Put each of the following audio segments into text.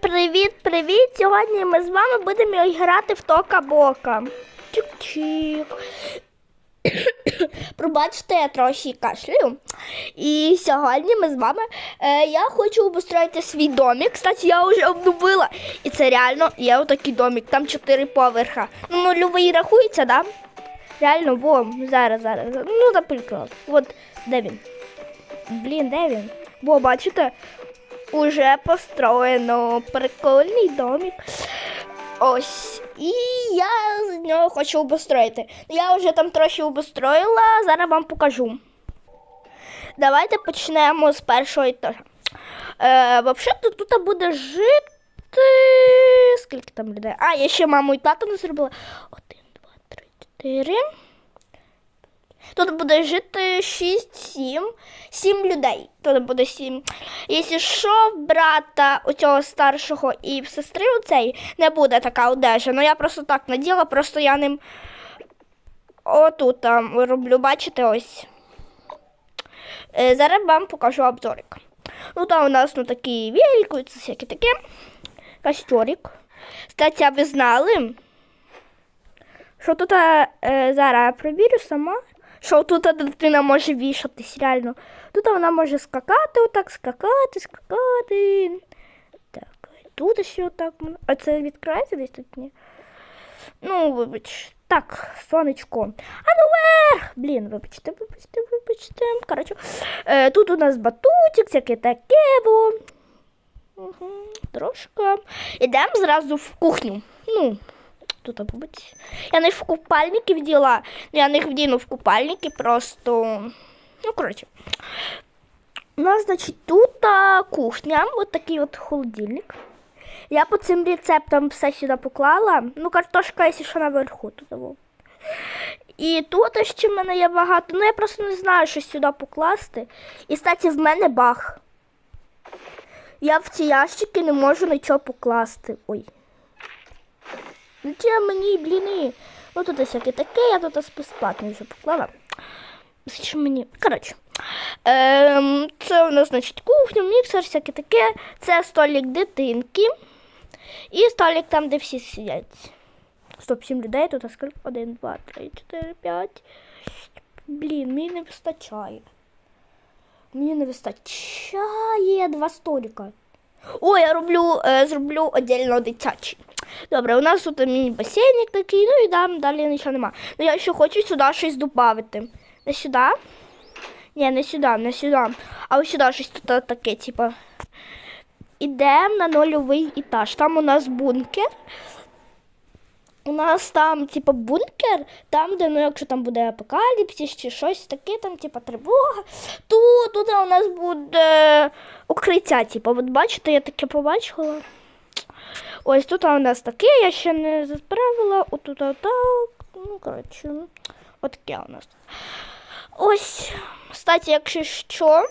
привіт-привіт! Сьогодні ми з вами будемо грати в Тока-Бока. Чик-чик. Пробачте, я трохи кашлюю. І сьогодні ми з вами. Е, я хочу обустроїти свій домик. Кстати, я вже обновила. І це реально є отакий домик. Там чотири поверха. Ну, нульовий рахується, да? Реально, во, зараз, зараз. Ну, наприклад. От, де він? Блін, де він? Во, бачите? Уже построєно прикольний домик. Ось. І я з нього хочу обустроїти. Я вже там трохи обустроїла, зараз вам покажу. Давайте почнемо з першого етажа. Е, Взагалі тут буде жити. Скільки там людей? А, я ще маму і тату не зробила. Один, два, три, чотири. Тут буде жити 6, 7, 7 людей. Тут буде 7. Якщо що, в брата у цього старшого і в сестри у цей не буде така одежа. Ну я просто так наділа, просто я ним отут там роблю, бачите, ось. Е, Зараз вам покажу обзорик. Ну там у нас ну такі вельку, це всяке таке. Костюрик. Кстати, а ви знали? Що тут е, зараз я провірю сама, що тут дитина може вішатись, реально. Тут вона може скакати, отак, скакати, скакати. Так, тут ще отак. А це відкривається десь тут? Ні. Ну, вибач. Так, сонечко. А ну вверх! Блін, вибачте, вибачте, вибачте. Коротше, е, тут у нас батутик, всяке таке. Во. Угу, трошки. Ідемо зразу в кухню. Ну, тут побудь. Я не в купальники вділа, я не вдіну в купальники, просто. Ну, коротше. У нас, значить, тут а, кухня, от такий от холодильник. Я по цим рецептам все сюди поклала. Ну, картошка, якщо що наверху тут. во. І тут ще в мене є багато. Ну, я просто не знаю, що сюди покласти. І, кстати, в мене баг. Я в ці ящики не можу нічого покласти. Ой. Зачем мені, бліни? Ну тут всяке таке, я тут безплатно вже поклала. Зачем мені? Коротше. Ем, це у нас, значить, кухня, міксер, всяке таке. Це столик дитинки. І столик там, де всі сидять. Стоп, сім людей, тут а скільки? Один, два, три, чотири, п'ять. Блін, мені не вистачає. Мені не вистачає два столика. О, я роблю, е, зроблю отдельно дитячий. Добре, у нас тут міні-басейник такий, ну і там далі нічого нема. Ну я ще хочу сюди щось додати. Не сюди? Ні, не сюди, не сюди. А ось сюди щось тут таке, типу. Ідемо на нульовий етаж. Там у нас бункер. У нас там, типу, бункер, там, де, ну, якщо там буде апокаліпсис чи щось таке, там, типу, тривога, то туди у нас буде укриття, типу. От бачите, я таке побачила. Ось тут у нас таке, я ще не заправила. Отут отак. Ну, коротше, отаке у нас. Ось, кстати, якщо що.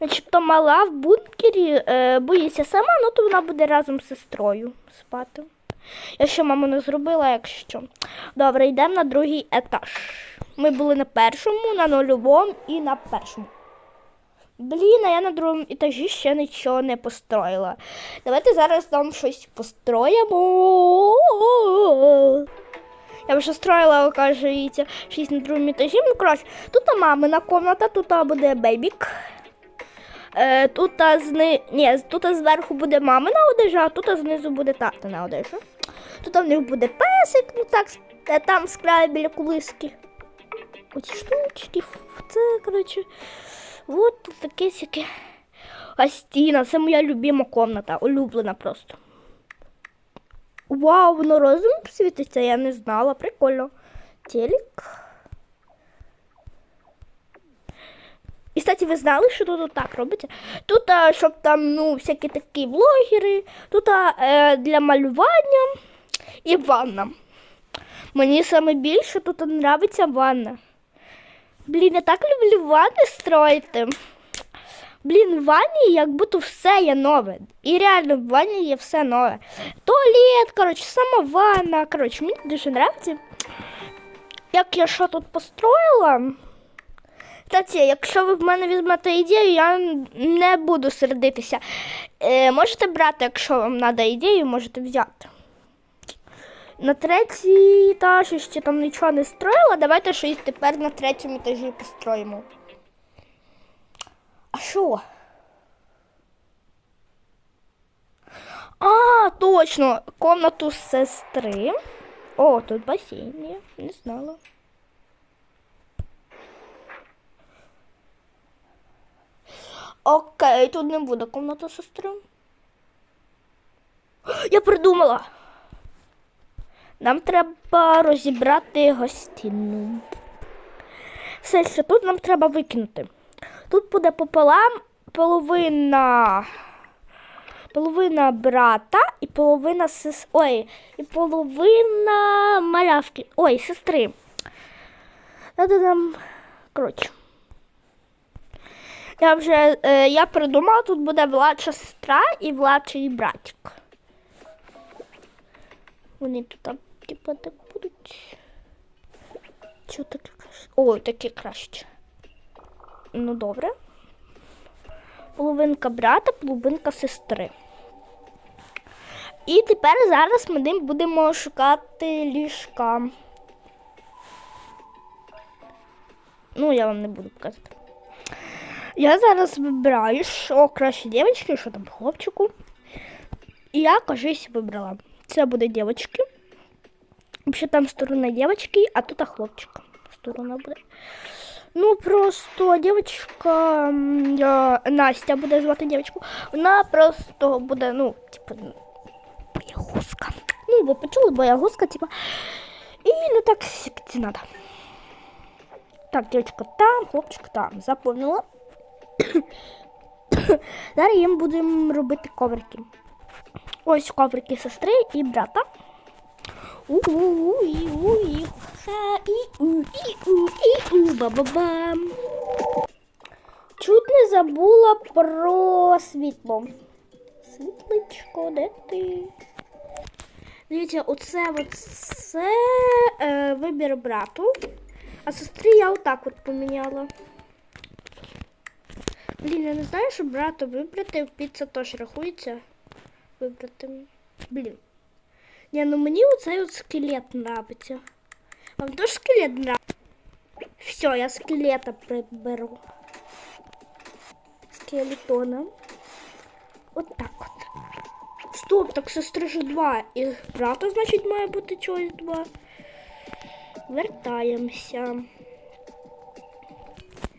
Начебто мала в бункері е, боїться сама, ну то вона буде разом з сестрою спати. Я ще маму не зробила, якщо. Добре, йдемо на другий етаж. Ми були на першому, на нульовому і на першому. Блін, а я на другому етажі ще нічого не построїла. Давайте зараз там щось построїмо. Я вже строїла, кажеться, щось на другому етажі. Ну, коротше, тут мамина комната, тут буде бейбік. Е, тут зни... Ні, тут зверху буде мамина одежа, а тут знизу буде татина одежа. Тут в них буде песик, ну так, е, там з краю біля кулиски. Оці штучки, це, коротше. От тут таке сяке. А стіна, це моя любима комната, улюблена просто. Вау, воно розум світиться, я не знала, прикольно. Телек. І, кстати, ви знали, що тут так робиться? Тут, а, щоб там, ну, всякі такі блогери, тут а, е, для малювання і ванна. Мені саме більше тут подобається ванна. Блін, я так люблю ванни строїти. Блін, в ванні як будто все є нове. І реально в ванні є все нове. Туалет, коротше, сама ванна. Коротше, мені дуже подобається. Як я що тут построїла, Кстати, якщо ви в мене візьмете ідею, я не буду сердитися. Е, можете брати, якщо вам треба ідею, можете взяти. На третій етаж я ще там нічого не строїла. Давайте щось тепер на третьому етажі построїмо. А що? А, точно, комнату сестри. О, тут басейн є, не знала. Окей, тут не буде комната сестри. Я придумала. Нам треба розібрати гостинну. Все, що тут нам треба викинути. Тут буде пополам половина. Половина брата і половина сес... Ой, і половина малявки. Ой, сестри. Надо нам. Коротше. Я вже е, я придумала, тут буде младша сестра і младший братик. Вони тут там, типу, так будуть. Чого таке краще? Ой, таке краще. Ну, добре. Половинка брата, половинка сестри. І тепер зараз ми будемо шукати ліжка. Ну, я вам не буду показувати. Я зараз вибираю, що краще дівчинки, що там хлопчику. І я, кажись, вибрала. Це буде дівчинки. Взагалі там сторона дівчинки, а тут хлопчика. Сторона буде. Ну, просто дівчинка, м, я- Настя буде звати дівчинку. Вона просто буде, ну, типу, боягузка. Ну, ви почули, боягузка, типу. І не так як це надо. Так, дівчинка там, хлопчик там. Запомнила. Зараз їм будемо робити коврики. Ось коврики сестри і брата. Чуть не забула про світло. Світличко, де ти? Дивіться, оце оце е, вибір брату. А сестрі я отак от поміняла. Блін, я не знаю, що брата вибрати, піца теж рахується. Вибрати. Блін. Ні, ну мені оцей от скелет нравиться. Вам теж скелет нравиться? Все, я скелета приберу. Скелетона. От так от. Стоп, так сестри ж два. І брата, значить, має бути чогось два. Вертаємося.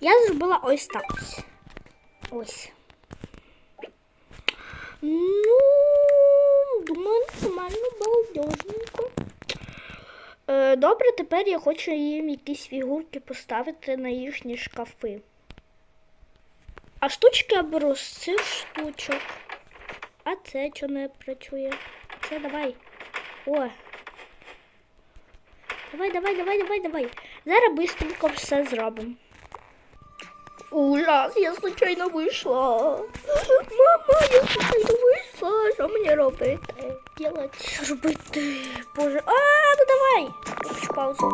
Я зробила ось так. Ось. Ну, думаю, нормально, балдежненько. Е, добре, тепер я хочу їм якісь фігурки поставити на їхні шкафи. А штучки я беру з цих штучок. А це що не працює? Це давай. О. Давай, давай, давай, давай, давай. Зараз быстренько все зробимо. Ужас, я случайно вийшла. Мама, я случайно вийшла. Що мені робити? Делать, робити. Боже. А, ну давай. Хочу паузу.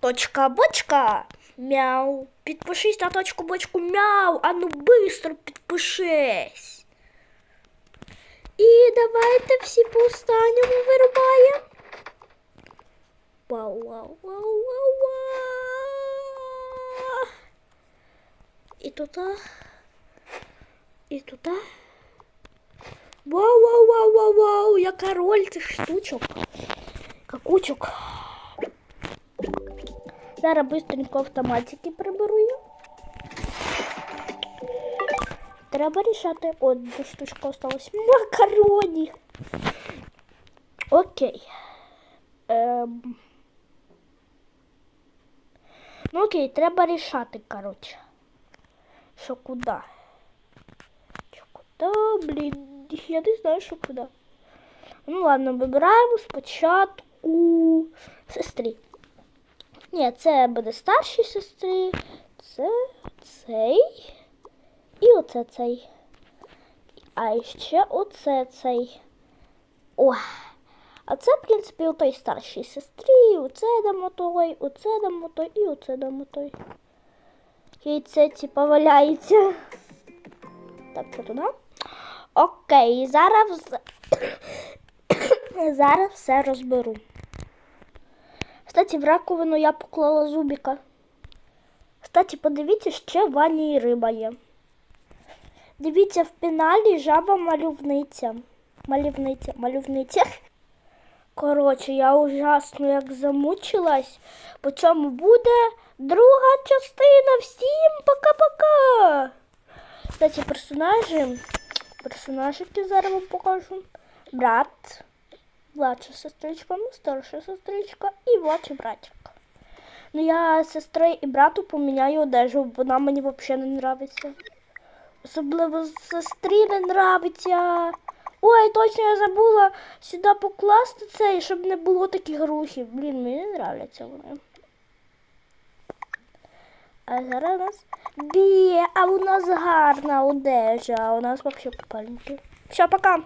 Точка бочка. Мяу. Підпишись на точку бочку. Мяу. А ну быстро підпишись. І давайте всі по останньому вирубаємо. Вау, вау, вау, вау, вау. І туди. І туди. Вау, вау, вау, вау, вау, яка роль цих штучок. Какучок. Зараз быстренько автоматики приберу я. Треба рішати. От одна штучка осталась. Макароні. Окей. Ем... Ну окей, треба рішати, коротше. Що куди? Що куди, блін? Я не знаю, що куди. Ну ладно, вибираємо спочатку сестрі. Ні, це буде старшій сестри. Це цей. І оце цей. А ще оце цей. О. А це, в принципі, у той старшій сестрі. Оце дамо той, оце дамо той і оце дамо той. Яйце типа валяється. Так, що туди? Окей, зараз. зараз все розберу. Кстати, в раковину я поклала зубика. Кстати, подивіться, ще в ванні і риба є. Дивіться, в пеналі жаба малювниця. Малювниця, малювниця. Коротше, я ужасно як замучилась. По цьому буде друга частина. Всім пока-пока. Кстати, персонажі. Персонажики зараз вам покажу. Брат, младша сестричка, ну, старша сестричка і младший братик. Ну я сестри і брату поміняю одежу, вона мені взагалі не подобається. Особливо сестрі не нравиться. Ой, точно я забула сюди покласти це, щоб не було таких рухів. Блін, мені не нравляться вони. А зараз у нас біє, а у нас гарна одежа, а у нас взагалі попальники. Все, пока.